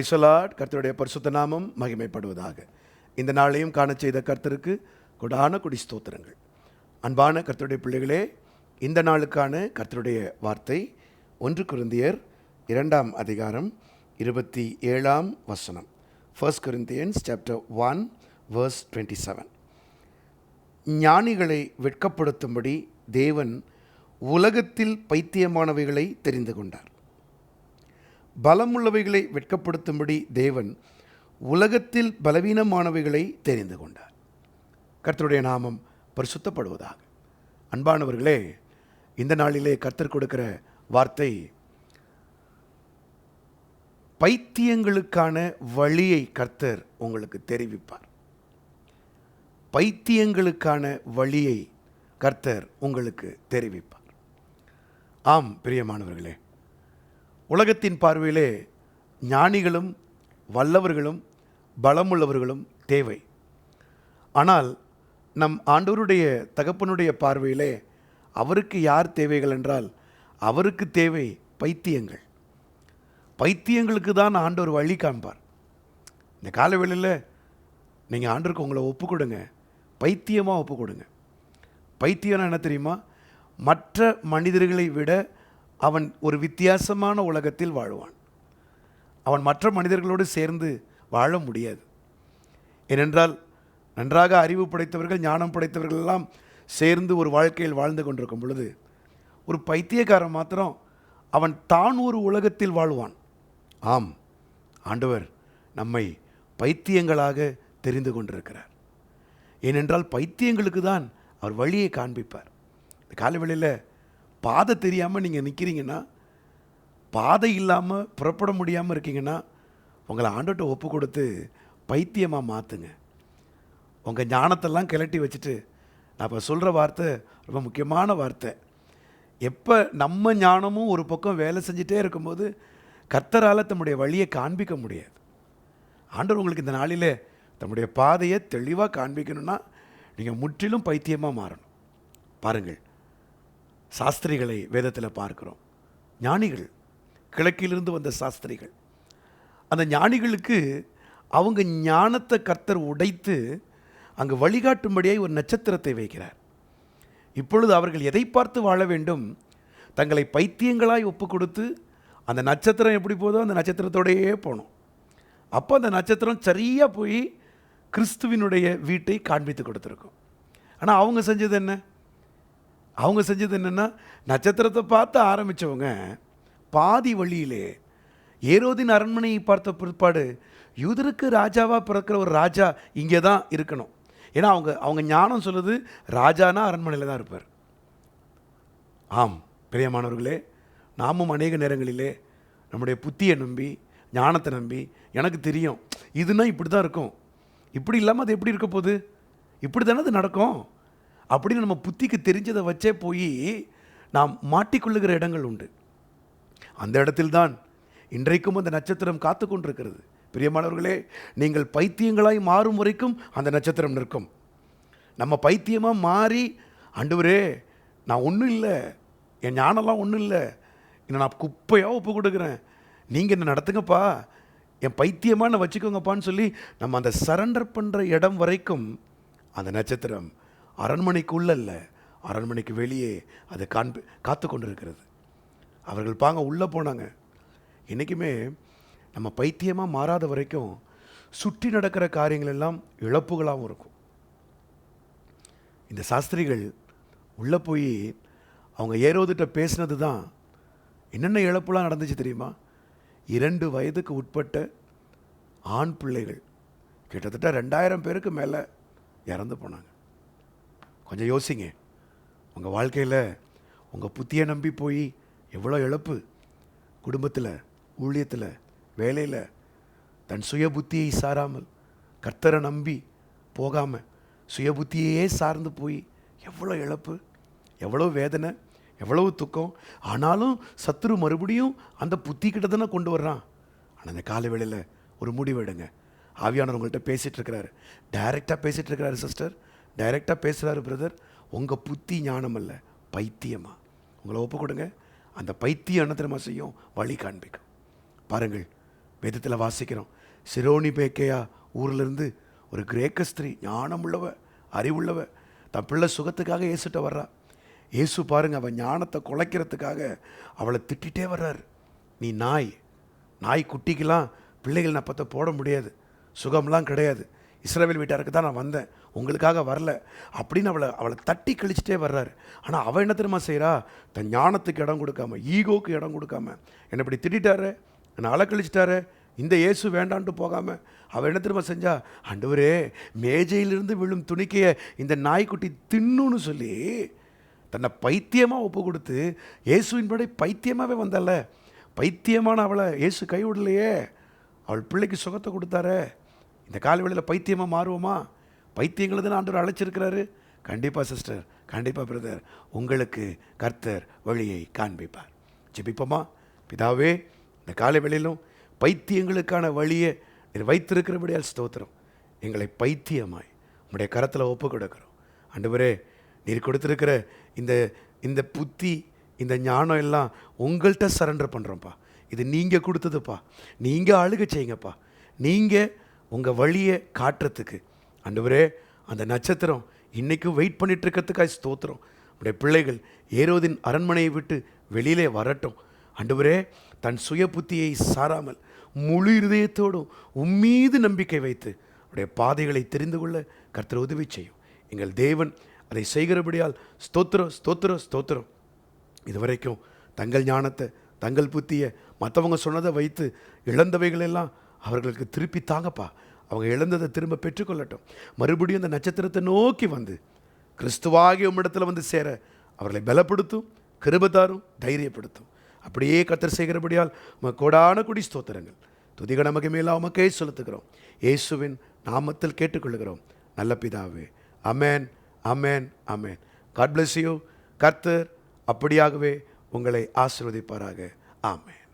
பிரைசலாட் கர்த்தருடைய பரிசுத்த நாமம் மகிமைப்படுவதாக. இந்த நாளையும் காண செய்த கர்த்தருக்கு கொடான கொடி ஸ்தோத்திரங்கள். அன்பான கர்த்தருடைய பிள்ளைகளே இந்த நாளுக்கான கர்த்தருடைய வார்த்தை ஒன்று குருந்தியர் இரண்டாம் அதிகாரம் இருபத்தி ஏழாம் வசனம். First Corinthians chapter one verse twenty seven ஞானிகளை வெட்கப்படுத்தும்படி தேவன் உலகத்தில் பைத்தியமானவைகளை தெரிந்து கொண்டார். பலமுள்ளவைகளை வெட்கப்படுத்தும்படி தேவன் உலகத்தில் பலவீனமானவைகளை தெரிந்து கொண்டார். கர்த்தருடைய நாமம் பரிசுத்தப்படுவதாக. அன்பானவர்களே இந்த நாளிலே கர்த்தர் கொடுக்கிற வார்த்தை பைத்தியங்களுக்கான வழியை கர்த்தர் உங்களுக்கு தெரிவிப்பார். பைத்தியங்களுக்கான வழியை கர்த்தர் உங்களுக்கு தெரிவிப்பார். ஆம் பிரியமானவர்களே உலகத்தின் பார்வையிலே ஞானிகளும் வல்லவர்களும் பலமுள்ளவர்களும் தேவை. ஆனால் நம் ஆண்டவருடைய தகப்பனுடைய பார்வையிலே அவருக்கு யார் தேவைகள் என்றால் அவருக்கு தேவை பைத்தியங்கள். பைத்தியங்களுக்கு தான் ஆண்டவர் வழி காண்பார். இந்த காலவெளியில் நீங்கள் ஆண்டருக்கு உங்களை ஒப்பு கொடுங்க பைத்தியமாக ஒப்பு கொடுங்க பைத்தியம்னா என்ன தெரியுமா? மற்ற மனிதர்களை விட அவன் ஒரு வித்தியாசமான உலகத்தில் வாழ்வான். அவன் மற்ற மனிதர்களோடு சேர்ந்து வாழ முடியாது. ஏனென்றால் நன்றாக அறிவு படைத்தவர்கள் ஞானம் படைத்தவர்கள் எல்லாம் சேர்ந்து ஒரு வாழ்க்கையில் வாழ்ந்து கொண்டிருக்கும் பொழுது ஒரு பைத்தியக்காரன் மாத்திரம் அவன் தான் ஒரு உலகத்தில் வாழ்வான். ஆம் ஆண்டவர் நம்மை பைத்தியங்களாக தெரிந்து கொண்டிருக்கிறார். ஏனென்றால் பைத்தியங்களுக்கு தான் அவர் வழியை காண்பிப்பார். இந்த காலவெளியில் பாதை தெரியாமல் நீங்கள் நிற்கிறீங்கன்னா பாதை இல்லாமல் புறப்பட முடியாமல் இருக்கீங்கன்னா உங்களை ஆண்டோட்ட ஒப்பு கொடுத்து பைத்தியமாக மாற்றுங்க உங்கள் ஞானத்தெல்லாம் கிளட்டி வச்சுட்டு நான் இப்போ சொல்கிற வார்த்தை ரொம்ப முக்கியமான வார்த்தை. எப்போ நம்ம ஞானமும் ஒரு பக்கம் வேலை செஞ்சுட்டே இருக்கும்போது கர்த்தரால் தம்முடைய வழியை காண்பிக்க முடியாது. ஆண்டவர் உங்களுக்கு இந்த நாளிலே தம்முடைய பாதையை தெளிவாக காண்பிக்கணும்னா நீங்கள் முற்றிலும் பைத்தியமாக மாறணும். பாருங்கள் சாஸ்திரிகளை வேதத்தில் பார்க்கிறோம். ஞானிகள் கிழக்கிலிருந்து வந்த சாஸ்திரிகள். அந்த ஞானிகளுக்கு அவங்க ஞானத்தை கர்த்தர் உடைத்து அங்கு வழிகாட்டும்படியாய் ஒரு நட்சத்திரத்தை வைக்கிறார். இப்பொழுது அவர்கள் எதை பார்த்து வாழ வேண்டும்? தங்களை பைத்தியங்களாய் ஒப்பு கொடுத்து அந்த நட்சத்திரம் எப்படி போதோ அந்த நட்சத்திரத்தோடையே போகணும். அப்போ அந்த நட்சத்திரம் சரியாக போய் கிறிஸ்துவினுடைய வீட்டை காண்பித்து கொடுத்துருக்கும். ஆனால் அவங்க செஞ்சது என்ன? அவங்க செஞ்சது என்னென்னா நட்சத்திரத்தை பார்த்து ஆரம்பித்தவங்க பாதி வழியிலே ஏரோதின் அரண்மனையை பார்த்த பிற்பாடு யூதருக்கு ராஜாவாக பிறக்கிற ஒரு ராஜா இங்கே தான் இருக்கணும். ஏன்னா அவங்க அவங்க ஞானம் சொல்லுது ராஜானா அரண்மனையில் தான் இருப்பார். ஆம் பிரியமானவர்களே நாமும் அநேக நேரங்களிலே நம்முடைய புத்தியை நம்பி ஞானத்தை நம்பி எனக்கு தெரியும் இதுனா இப்படி தான் இருக்கும். இப்படி இல்லாமல் அது எப்படி இருக்க போகுது? இப்படி தானே அது நடக்கும்? அப்படின்னு நம்ம புத்திக்கு தெரிஞ்சதை வச்சே போய் நாம் மாட்டிக்கொள்ளுகிற இடங்கள் உண்டு. அந்த இடத்தில்தான் இன்றைக்கும் அந்த நட்சத்திரம் காத்து கொண்டிருக்கிறது. பிரியமானவர்களே நீங்கள் பைத்தியங்களாய் மாறும் வரைக்கும் அந்த நட்சத்திரம் நிற்கும். நம்ம பைத்தியமாக மாறி அண்டுவரே நான் ஒன்றும் இல்லை. என் ஞானம்லாம் ஒன்றும் இல்லை. என்னை நான் குப்பையாக ஒப்பு கொடுக்குறேன். நீங்கள் என்ன நடத்துங்கப்பா? என் பைத்தியமாக நான் வச்சுக்கோங்கப்பான்னு சொல்லி நம்ம அந்த சரண்டர் பண்ணுற இடம் வரைக்கும் அந்த நட்சத்திரம் அரண்மனைக்குள்ள இல்லை அரண்மனைக்கு வெளியே அது காண்பி காத்து கொண்டிருக்கிறது அவர்கள் பாங்க உள்ளே போனாங்க. என்றைக்குமே நம்ம பைத்தியமாக மாறாத வரைக்கும் சுற்றி நடக்கிற காரியங்கள் எல்லாம் இழப்புகளாகவும் இருக்கும். இந்த சாஸ்திரிகள் உள்ளே போய் அவங்க ஏரோதிட்ட பேசினது தான் என்னென்ன இழப்புலாம் நடந்துச்சு தெரியுமா? இரண்டு வயதுக்கு உட்பட்ட ஆண் பிள்ளைகள். கிட்டத்தட்ட ரெண்டாயிரம் பேருக்கு மேலே இறந்து போனாங்க. கொஞ்சம் யோசிங்க. உங்கள் வாழ்க்கையில் உங்கள் புத்தியை நம்பி போய் எவ்வளோ இழப்பு? குடும்பத்தில் ஊழியத்தில் வேலையில் தன் சுய புத்தியை சாராமல் கர்த்தரை நம்பி போகாமல் சுய புத்தியையே சார்ந்து போய் எவ்வளோ இழப்பு? எவ்வளோ வேதனை? எவ்வளவு துக்கம்? ஆனாலும் சத்துரு மறுபடியும் அந்த புத்தி கிட்ட தானே கொண்டு வர்றான். ஆனால் அந்த காலை வேளையில் ஒரு முடிவு எடுங்க. ஆவியானவர் உங்கள்கிட்ட பேசிகிட்டு இருக்கிறாரு. டைரெக்டாக பேசிகிட்டு இருக்கிறாரு சிஸ்டர் டைரெக்டாக பேசுகிறாரு பிரதர் உங்கள் புத்தி ஞானம் அல்ல பைத்தியமா? உங்களை ஒப்பு கொடுங்க. அந்த பைத்தியம் என்ன தெரியுமா செய்யும்? வழி காண்பிக்கும். பாருங்கள் வேதத்தில் வாசிக்கிறோம். சிரோனி பேக்கையா ஊர்லேருந்து ஒரு கிரேக்க ஸ்திரீ ஞானமுள்ளவ அறிவுள்ளவ தன் பிள்ளை சுகத்துக்காக ஏசுட்ட வர்றா. ஏசு பாருங்க அவன் ஞானத்தை குலைக்கிறதுக்காக அவளை திட்டிகிட்டே வர்றாரு. நீ நாய் நாய் குட்டிக்கெல்லாம் பிள்ளைகள் நான் நப்பத்தை போட முடியாது. சுகம்லாம் கிடையாது. இஸ்ரேவேல் வீட்டாருக்கு தான் நான் வந்தேன். உங்களுக்காக வரல. அப்படின்னு அவளை அவளை தட்டி கழிச்சிட்டே வர்றாரு. ஆனால் அவள் என்ன தெரியுமா செய்கிறா தன் ஞானத்துக்கு இடம் கொடுக்காம ஈகோக்கு இடம் கொடுக்காம என்னை இப்படி திட்டாரு என்னை அலக்கழிச்சிட்டாரு இந்த இயேசு வேண்டான்ட்டு போகாமல் அவள் என்ன தெரியுமா செஞ்சா? ஆண்டவரே மேஜையிலிருந்து விழும் துணிக்கைய இந்த நாய்க்குட்டி தின்னுன்னு சொல்லி தன்னை பைத்தியமாக ஒப்பு கொடுத்து இயேசுவின்படி பைத்தியமாகவே வந்தால. பைத்தியமான அவளை இயேசு கைவிடலையே. அவள் பிள்ளைக்கு சுகத்தை கொடுத்தாரே. இந்த காலவெளியில் பைத்தியமாக மாறுவோமா? பைத்தியங்களை தான் ஆண்டவர் அழைச்சிருக்கிறாரு. கண்டிப்பாக சிஸ்டர் கண்டிப்பாக பிரதர் உங்களுக்கு கர்த்தர் வழியை காண்பிப்பார். ஜெபிப்போமா? பிதாவே இந்த காலவெளியிலும் பைத்தியங்களுக்கான வழியை நீர் வைத்திருக்கிறபடியால் ஸ்தோத்திரம். எங்களை பைத்தியமாய் உங்களுடைய கரத்தில் ஒப்பு கொடுக்குறோம் ஆண்டவரே நீர் கொடுத்துருக்கிற இந்த இந்த புத்தி இந்த ஞானம் எல்லாம் உங்கள்கிட்ட சரண்டர் பண்ணுறோம்ப்பா இது நீங்கள் கொடுத்ததுப்பா. நீங்கள் அழுக செய்யுங்கப்பா. நீங்கள் உங்கள் வழியை காட்டுறதுக்கு. அண்டவரே அந்த நட்சத்திரம் இன்றைக்கும் வெயிட் பண்ணிட்டு ஸ்தோத்திரம். உடைய பிள்ளைகள் ஏரோதின் அரண்மனையை விட்டு வெளியிலே வரட்டும். அண்டவரே தன் சுய புத்தியை சாராமல் முழு இருதயத்தோடும் உம்மீது நம்பிக்கை வைத்து உடைய பாதைகளை தெரிந்து கொள்ள கர்த்தர் உதவி செய்யும். எங்கள் தேவன் அதை செய்கிறபடியால் ஸ்தோத்திரம் ஸ்தோத்திரம் ஸ்தோத்திரம். இதுவரைக்கும் தங்கள் ஞானத்தை தங்கள் புத்தியை மற்றவங்க சொன்னதை வைத்து இழந்தவைகளெல்லாம் அவர்களுக்கு திருப்பி தாங்கப்பா. அவங்க இழந்ததை திரும்ப பெற்றுக்கொள்ளட்டும். மறுபடியும் அந்த நட்சத்திரத்தை நோக்கி வந்து கிறிஸ்துவாகிய உம்மிடத்தில் வந்து சேர அவர்களை பலப்படுத்தும் கிருபத்தாரும் தைரியப்படுத்தும். அப்படியே கத்தர் செய்கிறபடியால் உமக்கு கோடான குடி ஸ்தோத்திரங்கள். துதிக நமக்கு மேல உமக்கே செலுத்துகிறோம். இயேசுவின் நாமத்தில் கேட்டுக்கொள்கிறோம். நல்ல பிதாவே அமேன் அமேன் அமேன் காட் பிளஸ் யூ. கர்த்தர் அப்படியாகவே உங்களை ஆசீர்வதிப்பாராக. ஆமேன்.